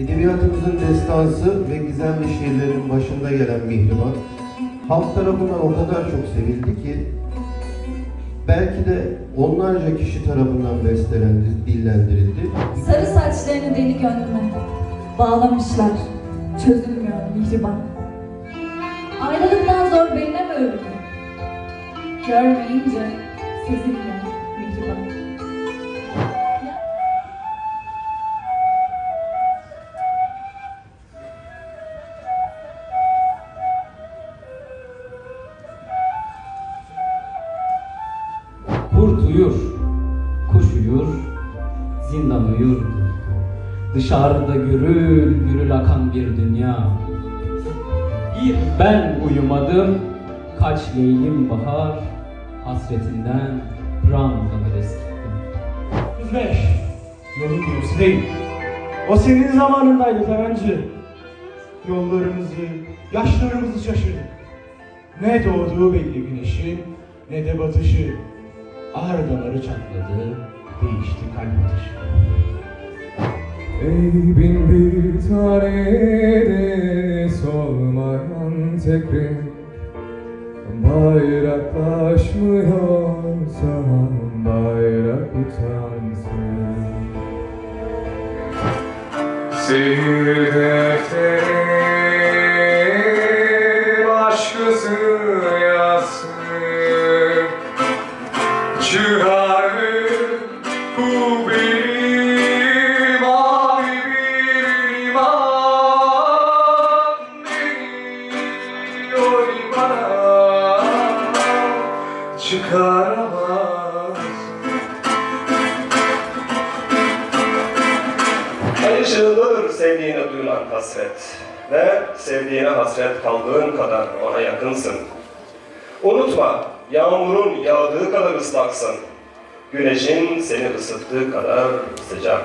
Edebiyatımızın destansı ve gizemli şiirlerin başında gelen Mihrimah, halk tarafından o kadar çok sevildi ki, belki de onlarca kişi tarafından bestelendi, dillendirildi. Sarı saçlarını deli gönlüme bağlamışlar. Çözülmüyor mihriban. Ayrılıktan zor beline mi ölüm? Görmeyince sezilmiyor Kurt uyur, kuş uyur, zindan uyur. Dışarıda gürül gürül akan bir dünya. Bir ben uyumadım, kaç leylim bahar, hasretinden prangalar eskittim. 35. Yolun gerisi değil. O senin zamanındaydı Temenci. Yollarımızı, yaşlarımızı şaşırdık. Ne doğduğu belli güneşin, ne de batışı. Ağır damarı çatladı, değişti kalp atışı. Ey bin bir tane solmayan tek renk Bayraklaşmıyorsa bayrak utansın Seyir defteri çıkaramaz Alışılır sevdiğine duyulan hasret ve sevdiğine hasret kaldığın kadar ona yakınsın. Unutma, yağmurun yağdığı kadar ıslaksın. Güneşin seni ısıttığı kadar sıcak.